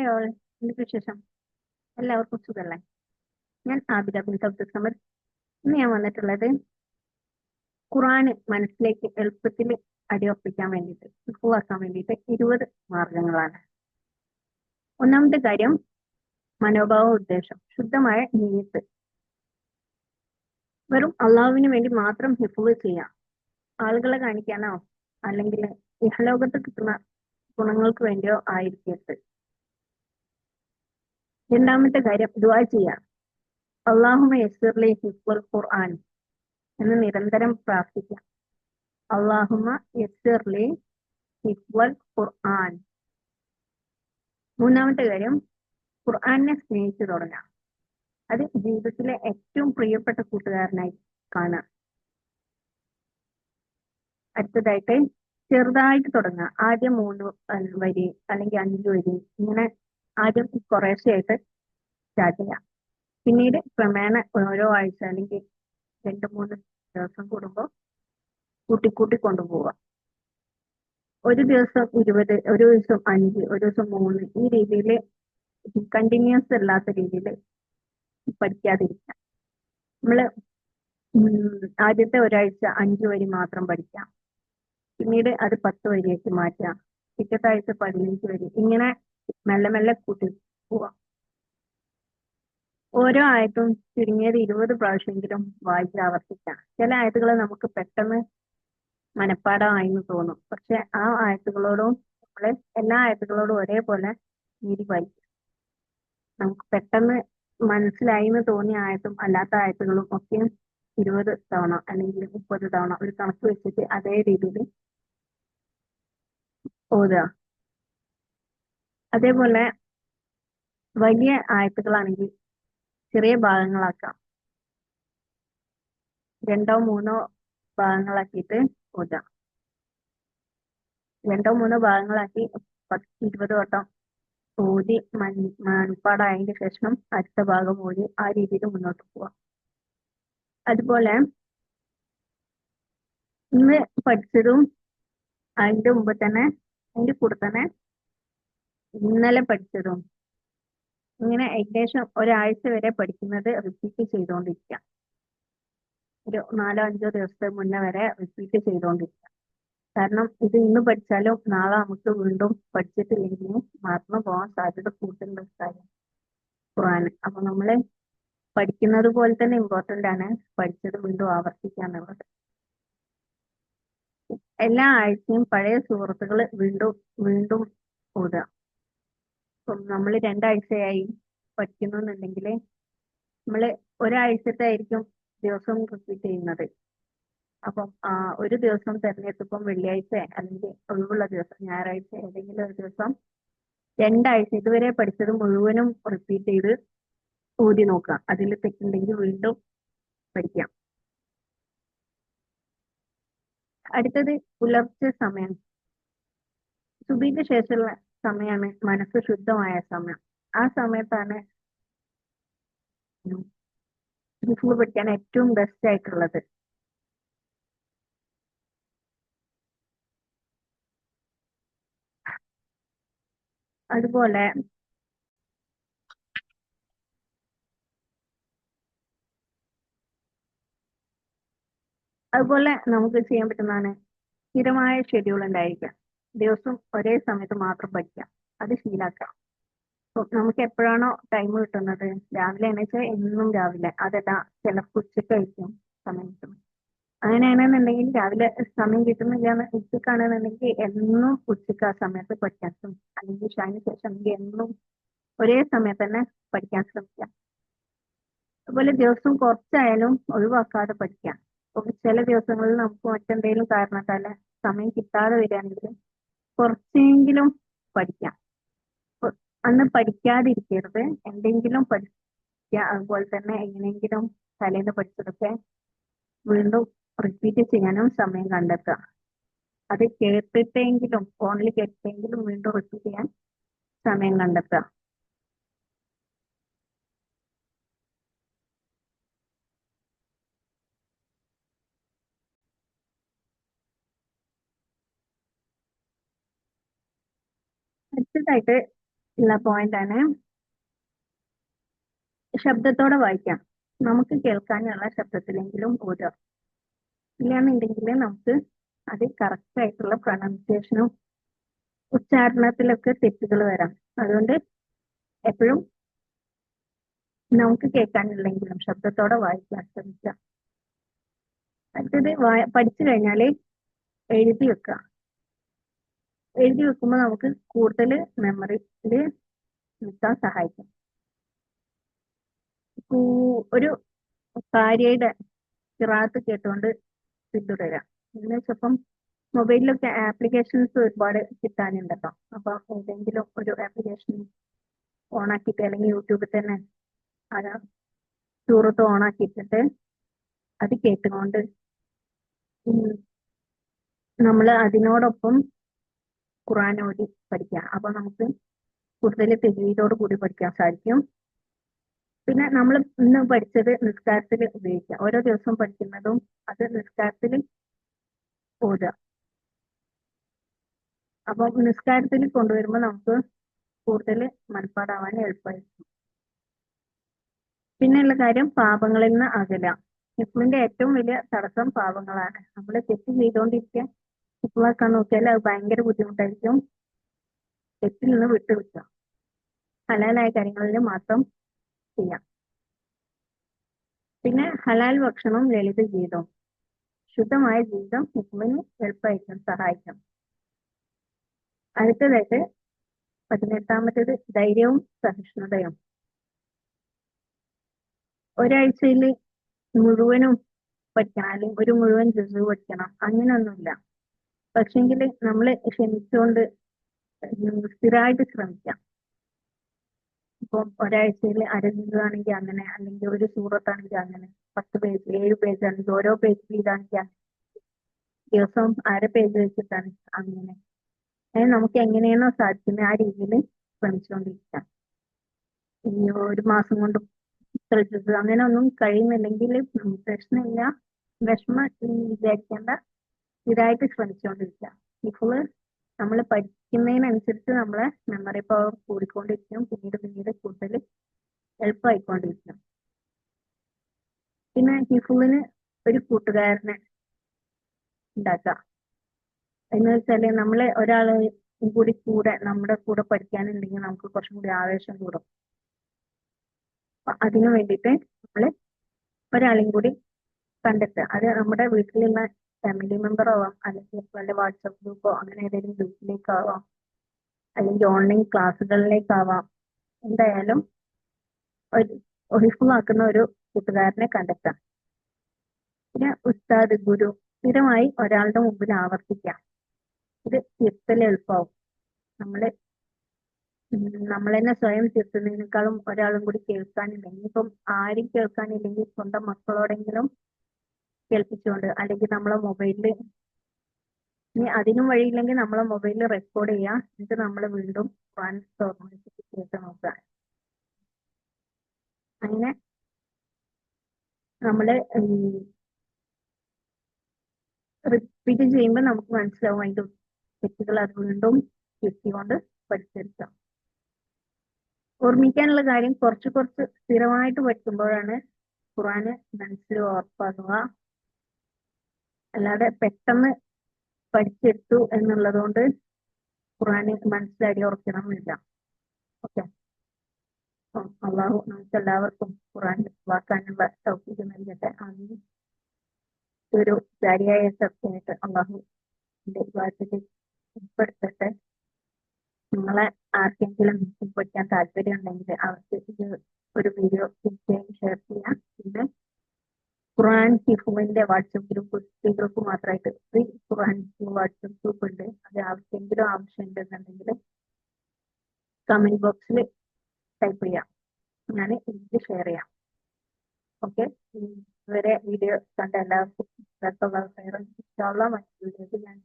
Hello എന്തൊക്കെ വിശേഷം എല്ലാവർക്കും സുഖല്ലേ? ഞാൻ ആബിദ ബിൻ അബ്ദുൽ സമദ് ഇന്ന് ഞാൻ വന്നിട്ടുള്ളത് ഖുറാന് മനസ്സിലേക്ക് എളുപ്പത്തിൽ അടിയുറപ്പിക്കാൻ വേണ്ടിയിട്ട് ഉറപ്പാക്കാൻ വേണ്ടിയിട്ട് ഇരുപത് മാർഗങ്ങളാണ്. ഒന്നാമത്തെ കാര്യം മനോഭാവ ഉദ്ദേശം ശുദ്ധമായ നീയത്ത്. വെറും അള്ളാഹുവിന് വേണ്ടി മാത്രം ഹിഫുവ് ചെയ്യാം. ആളുകളെ കാണിക്കാനോ അല്ലെങ്കിൽ ഇഹലോകത്ത് കിട്ടുന്ന ഗുണങ്ങൾക്ക് വേണ്ടിയോ ആയിരിക്കരുത്. രണ്ടാമത്തെ കാര്യം ദുആ ചെയ്യാം. അള്ളാഹുമ ഹിഫ്വൽ ഖുർആൻ എന്ന് നിരന്തരം പ്രാർത്ഥിക്കാം. അള്ളാഹുമ ഹിഫ്വൽ ഖുർആൻ. മൂന്നാമത്തെ കാര്യം ഖുർആാനെ സ്നേഹിച്ചു തുടങ്ങാം. അത് ജീവിതത്തിലെ ഏറ്റവും പ്രിയപ്പെട്ട കൂട്ടുകാരനായി കാണാം. അടുത്തതായിട്ട് ചെറുതായിട്ട് തുടങ്ങുക ആദ്യം മൂന്ന് വരി അല്ലെങ്കിൽ അഞ്ച് വരി ഇങ്ങനെ ആദ്യം കുറേശ്ശെയായിട്ട് സ്റ്റാർട്ട് ചെയ്യാം. പിന്നീട് ക്രമേണ ഓരോ ആഴ്ച അല്ലെങ്കിൽ രണ്ട് മൂന്ന് ദിവസം കൂടുമ്പോൾ കൂട്ടിക്കൂട്ടി കൊണ്ടുപോവുക ഒരു ദിവസം ഇരുപത് ഒരു ദിവസം അഞ്ച് ഒരു ദിവസം മൂന്ന് ഈ രീതിയിൽ കണ്ടിന്യൂസ് അല്ലാത്ത രീതിയിൽ പഠിക്കാതിരിക്കാം. നമ്മൾ ആദ്യത്തെ ഒരാഴ്ച അഞ്ച് വരി മാത്രം പഠിക്കാം. പിന്നീട് അത് പത്ത് വരിയാക്കി മാറ്റാം. പിറ്റത്തെ ആഴ്ച പതിനഞ്ച് വരി ഇങ്ങനെ മെല്ലെ മെല്ലെ കൂട്ടി പോവാം. ഓരോ ആയത്തും ചുരുങ്ങിയത് ഇരുപത് പ്രാവശ്യമെങ്കിലും വായിച്ച് ആവർത്തിക്കാം. ചില ആയത്തുകൾ നമുക്ക് പെട്ടെന്ന് മനഃപ്പാടമായെന്ന് തോന്നും. പക്ഷെ ആ ആയത്തുകളോടും നമ്മൾ എല്ലാ ആയത്തുകളോടും ഒരേപോലെ നീതി പാലിക്കും. നമുക്ക് പെട്ടെന്ന് മനസ്സിലായി എന്ന് തോന്നിയ ആയത്തും അല്ലാത്ത ആയത്തുകളും ഒക്കെ ഇരുപത് തവണ അല്ലെങ്കിൽ മുപ്പത് തവണ ഒരു കണക്ക് വെച്ചിട്ട് അതേ രീതിയിൽ ഓതുക. അതേപോലെ വലിയ ആയത്തുകളാണെങ്കിൽ ചെറിയ ഭാഗങ്ങളാക്കാം. രണ്ടോ മൂന്നോ ഭാഗങ്ങളാക്കിയിട്ട് ഓതാം രണ്ടോ മൂന്നോ ഭാഗങ്ങളാക്കി ഇരുപത് വട്ടം ഓതി മൺ മൺപാടായതിനു ശേഷം അടുത്ത ഭാഗം ഓതി ആ രീതിയിൽ മുന്നോട്ട് പോവാം. അതുപോലെ ഇന്ന് പഠിച്ചതും അതിന്റെ മുമ്പ് തന്നെ അതിന്റെ കൂടെ തന്നെ ഇന്നലെ പഠിച്ചതും ഇങ്ങനെ ഏകദേശം ഒരാഴ്ച വരെ പഠിക്കുന്നത് റിപ്പീറ്റ് ചെയ്തുകൊണ്ടിരിക്കാം ഒരു നാലോ അഞ്ചോ ദിവസത്തെ മുന്നേ വരെ റിപ്പീറ്റ് ചെയ്തുകൊണ്ടിരിക്കാം കാരണം ഇത് ഇന്ന് പഠിച്ചാലും നാളെ നമുക്ക് വീണ്ടും പഠിച്ചിട്ടില്ലെങ്കിൽ മറന്നു പോകാൻ സാധ്യത കൂട്ടുന്ന കാര്യം ഖുറാന് അപ്പൊ നമ്മൾ പഠിക്കുന്നത് പോലെ തന്നെ ഇമ്പോർട്ടന്റ് ആണ് പഠിച്ചത് വീണ്ടും ആവർത്തിക്കുക എന്നുള്ളത്. എല്ലാ ആഴ്ചയും പഴയ സുഹൃത്തുക്കൾ വീണ്ടും വീണ്ടും ഇപ്പം നമ്മൾ രണ്ടാഴ്ചയായി പഠിക്കുന്നു എന്നുണ്ടെങ്കിൽ നമ്മൾ ഒരാഴ്ചത്തെ ആയിരിക്കും ദിവസം റിപ്പീറ്റ് ചെയ്യുന്നത്. അപ്പം ആ ഒരു ദിവസം തിരഞ്ഞെടുത്തപ്പം വെള്ളിയാഴ്ച അല്ലെങ്കിൽ ഒഴിവുള്ള ദിവസം ഞായറാഴ്ച ഏതെങ്കിലും ഒരു ദിവസം രണ്ടാഴ്ച ഇതുവരെ പഠിച്ചത് മുഴുവനും റിപ്പീറ്റ് ചെയ്ത് ഊതി നോക്കുക. അതിൽ തെറ്റുണ്ടെങ്കിൽ വീണ്ടും പഠിക്കാം. അടുത്തത് പുലർച്ചെ സമയം. സുബിക്ക് ശേഷമുള്ള സമയമാണ് മനസ്സ് ശുദ്ധമായ സമയം. ആ സമയത്താണ് ഹിഫ്ള് പഠിക്കാൻ ഏറ്റവും ബെസ്റ്റ് ആയിട്ടുള്ളത്. അതുപോലെ അതുപോലെ നമുക്ക് ചെയ്യാൻ പറ്റുന്നതാണ് സ്ഥിരമായ ഷെഡ്യൂൾ ഉണ്ടായിരിക്കാം ദിവസം ഒരേ സമയത്ത് മാത്രം പഠിക്കാം. അത് ശീലാക്കാം. നമുക്ക് എപ്പോഴാണോ ടൈം കിട്ടുന്നത്? രാവിലെ എന്നുവെച്ചാൽ എന്നും രാവിലെ. അതല്ല ചിലപ്പോൾ ഉച്ചയ്ക്ക് കഴിക്കും സമയം കിട്ടും അങ്ങനെയാണെന്നുണ്ടെങ്കിൽ രാവിലെ സമയം കിട്ടുന്നില്ല എന്ന് ഉച്ചക്കാണെന്നുണ്ടെങ്കിൽ എന്നും ഉച്ചയ്ക്ക് ആ സമയത്ത് പഠിക്കാൻ ശ്രമിക്കാം. അല്ലെങ്കിൽ ഷാന് ശേഷം എന്നും ഒരേ സമയത്ത് തന്നെ പഠിക്കാൻ ശ്രമിക്കാം. അതുപോലെ ദിവസം കുറച്ചായാലും ഒഴിവാക്കാതെ പഠിക്കാം. ചില ദിവസങ്ങളിൽ നമുക്ക് മറ്റെന്തെങ്കിലും കാരണത്താൽ സമയം കിട്ടാതെ വരികയാണെങ്കിൽ കുറച്ചെങ്കിലും പഠിക്കാം. അന്ന് പഠിക്കാതിരിക്കരുത്. എന്തെങ്കിലും പഠിക്കുക അതുപോലെ തന്നെ എങ്ങനെയെങ്കിലും തലേന്ന് പഠിച്ചതൊക്കെ വീണ്ടും റിപ്പീറ്റ് ചെയ്യാനും സമയം കണ്ടെത്തുക. അത് കേട്ടിട്ടെങ്കിലും ഫോണിൽ കേട്ടിട്ടെങ്കിലും വീണ്ടും റിപ്പീറ്റ് ചെയ്യാൻ സമയം കണ്ടെത്തുക. അടുത്തതായിട്ട് ഉള്ള പോയിന്റ് ആണ് ശബ്ദത്തോടെ വായിക്കാം. നമുക്ക് കേൾക്കാനുള്ള ശബ്ദത്തിലെങ്കിലും ഓരോ ഇല്ലാന്നുണ്ടെങ്കിൽ നമുക്ക് അത് കറക്റ്റ് ആയിട്ടുള്ള പ്രൊണൗൺസിയേഷനും ഉച്ചാരണത്തിലൊക്കെ തെറ്റുകൾ വരാം. അതുകൊണ്ട് എപ്പോഴും നമുക്ക് കേൾക്കാനില്ലെങ്കിലും ശബ്ദത്തോടെ വായിക്കാൻ ശ്രമിക്കാം. അടുത്തത് പഠിച്ചു കഴിഞ്ഞാൽ എഴുതി വെക്കുക. എഴുതി വെക്കുമ്പോൾ നമുക്ക് കൂടുതൽ മെമ്മറിയിൽ നിൽക്കാൻ സഹായിക്കും. ഒരു കാര്യയുടെ കിറാത്ത് കേട്ടുകൊണ്ട് പിന്തുടരാം. എന്ന് വെച്ചപ്പം മൊബൈലിലൊക്കെ ആപ്ലിക്കേഷൻസ് ഒരുപാട് കിട്ടാനുണ്ടല്ലോ. അപ്പൊ ഏതെങ്കിലും ഒരു ആപ്ലിക്കേഷൻ ഓണാക്കിയിട്ട് അല്ലെങ്കിൽ യൂട്യൂബിൽ തന്നെ ആ ഓൺ ഓണാക്കിയിട്ടിട്ട് അത് കേട്ടുകൊണ്ട് നമ്മൾ അതിനോടൊപ്പം ഖുറാൻ ഓതി പഠിക്കാം. അപ്പൊ നമുക്ക് കൂടുതൽ തെജീതോട് കൂടി പഠിക്കാൻ സാധിക്കും. പിന്നെ നമ്മൾ ഇന്ന് പഠിച്ചത് നിസ്കാരത്തിൽ ഉപയോഗിക്കാം ഓരോ ദിവസവും പഠിക്കുന്നതും അത് നിസ്കാരത്തിൽ ഓതുക. അപ്പൊ നിസ്കാരത്തിൽ കൊണ്ടുവരുമ്പോൾ നമുക്ക് കൂടുതൽ മനപ്പാടാവാൻ എളുപ്പമായിരിക്കും. പിന്നെയുള്ള കാര്യം പാപങ്ങളിൽ നിന്ന് അകല ഇസ്ലിന്റെ ഏറ്റവും വലിയ തടസ്സം പാപങ്ങളാണ്. നമ്മൾ തെറ്റ് ചെയ്തുകൊണ്ടിരിക്കുക ഹിഫ്ലാക്കാൻ നോക്കിയാൽ അത് ഭയങ്കര ബുദ്ധിമുട്ടായിരിക്കും. തെറ്റിൽ നിന്ന് വിട്ടുവിട്ട ഹലാലായ കാര്യങ്ങളിൽ മാത്രം ചെയ്യാം. പിന്നെ ഹലാൽ ഭക്ഷണം ലളിത ജീവിതം. ശുദ്ധമായ ജീവിതം മുമ്പിന് എളുപ്പമായിരിക്കും സഹായിക്കും. അടുത്തതായിട്ട് പതിനെട്ടാമത്തേത് ധൈര്യവും സഹിഷ്ണുതയും. ഒരാഴ്ചയിൽ മുഴുവനും പഠിക്കണം അല്ലെങ്കിൽ ഒരു മുഴുവൻ ജുസു പഠിക്കണം അങ്ങനെയൊന്നുമില്ല. പക്ഷെങ്കിൽ നമ്മൾ ക്ഷമിച്ചുകൊണ്ട് സ്ഥിരമായിട്ട് ശ്രമിക്കാം. ഇപ്പം ഒരാഴ്ചയിൽ അരജുസാണെങ്കിൽ അങ്ങനെ അല്ലെങ്കിൽ ഒരു സൂറത്താണെങ്കിൽ അങ്ങനെ പത്ത് പേജ് ഏഴ് പേജ് ആണെങ്കിൽ ഓരോ പേജ് ചെയ്താണെങ്കിൽ ദിവസം അര പേജ് വെച്ചിട്ടാണ് അങ്ങനെ. അത് നമുക്ക് എങ്ങനെയാണോ സാധിക്കുന്നത് ആ രീതിയിൽ ശ്രമിച്ചുകൊണ്ടിരിക്കാം ഈ ഒരു മാസം കൊണ്ട് അങ്ങനെ ഒന്നും കഴിയുന്നില്ലെങ്കിൽ പ്രശ്നമില്ല. വിഷമം വിചാരിക്കേണ്ട ഇതായിട്ട് ശ്രമിച്ചുകൊണ്ടിരിക്കുക ഇപ്പോൾ നമ്മൾ പഠിക്കുന്നതിനനുസരിച്ച് നമ്മളെ മെമ്മറി പവർ കൂടിക്കൊണ്ടിരിക്കും. പിന്നീട് പിന്നീട് കൂടുതൽ എളുപ്പമായിക്കൊണ്ടിരിക്കും പിന്നെ ഹിഫുവിന് ഒരു കൂട്ടുകാരനെ ഉണ്ടാക്കുക എന്ന് വെച്ചാൽ നമ്മൾ ഒരാൾ കൂടി കൂടെ നമ്മുടെ കൂടെ പഠിക്കാനുണ്ടെങ്കിൽ നമുക്ക് കുറച്ചും കൂടി ആവേശം കൂടും. അതിനു വേണ്ടിയിട്ട് നമ്മൾ ഒരാളെയും കൂടി കണ്ടെത്തുക. അത് നമ്മുടെ വീട്ടിലുള്ള ഫാമിലി മെമ്പർ ആവാം അല്ലെങ്കിൽ വല്ല വാട്സപ്പ് ഗ്രൂപ്പോ അങ്ങനെ ഏതെങ്കിലും ഗ്രൂപ്പിലേക്കാവാം അല്ലെങ്കിൽ ഓൺലൈൻ ക്ലാസ്സുകളിലേക്കാവാം എന്തായാലും ഒരു ഹിഫുമാക്കുന്ന ഒരു കൂട്ടുകാരനെ കണ്ടെത്താം. പിന്നെ ഉസ്താദ് ഗുരു സ്ഥിരമായി ഒരാളുടെ മുമ്പിൽ ആവർത്തിക്കാം. ഇത് തിരുത്തൽ എളുപ്പമാവും. നമ്മൾ നമ്മൾ തന്നെ സ്വയം തിരുത്തുന്നതിനേക്കാളും ഒരാളും കൂടി കേൾക്കാനില്ലെങ്കിൽ ഇപ്പം ആരും കേൾക്കാനില്ലെങ്കിൽ സ്വന്തം മക്കളോടെങ്കിലും കേൾപ്പിച്ചുകൊണ്ട് അല്ലെങ്കിൽ നമ്മളെ മൊബൈലിൽ ഇനി അതിനും വഴിയില്ലെങ്കിൽ നമ്മളെ മൊബൈലിൽ റെക്കോർഡ് ചെയ്യുക എന്നിട്ട് നമ്മൾ വീണ്ടും കേട്ട് നോക്കുക അങ്ങനെ നമ്മൾ റിപ്പീറ്റ് ചെയ്യുമ്പോൾ നമുക്ക് മനസ്സിലാവും അതിന്റെ തെറ്റുകൾ അത് വീണ്ടും തിരുത്തിക്കൊണ്ട് പഠിച്ചെടുക്കാം. ഓർമ്മിക്കാനുള്ള കാര്യം കുറച്ച് കുറച്ച് സ്ഥിരമായിട്ട് പഠിക്കുമ്പോഴാണ് ഖുറാന് മനസ്സിൽ ഉറപ്പാകുക അല്ലാതെ പെട്ടെന്ന് പഠിച്ചെടുത്തു എന്നുള്ളത് കൊണ്ട് ഖുറാന് മനസ്സിലടി ഉറക്കണമെന്നില്ല ഓക്കെ അള്ളാഹു നമുക്ക് എല്ലാവർക്കും ഖുറാൻ വാക്കാനുള്ള സൗകര്യം നൽകട്ടെ. ആമീൻ. ഒരു ജാരിയായ ചർച്ചയായിട്ട് അള്ളാഹു വാക്കിൽ ഉൾപ്പെടുത്തട്ടെ. നിങ്ങളെ ആർക്കെങ്കിലും പഠിക്കാൻ താല്പര്യം ഉണ്ടെങ്കിൽ അവർക്ക് ഇത് ഒരു വീഡിയോ തീർച്ചയായും ഷെയർ ചെയ്യാം. പിന്നെ ഖുറാൻ ഹിഫുവിന്റെ വാട്സപ്പ് ഗ്രൂപ്പ് സ്ത്രീകൾക്ക് മാത്രമായിട്ട് ഫ്രീ ഖുറാൻ വാട്സപ്പ് ഗ്രൂപ്പ് ഉണ്ട്. അത് ആവശ്യമെങ്കിലും ആവശ്യമുണ്ടെന്നുണ്ടെങ്കിൽ കമന്റ് ബോക്സിൽ ടൈപ്പ് ചെയ്യാം. ഞാൻ ഇത് ഷെയർ ചെയ്യാം. ഓക്കെ ഇതുവരെ വീഡിയോ കണ്ട എല്ലാവർക്കും മറ്റു വീഡിയോസ് ഞാൻ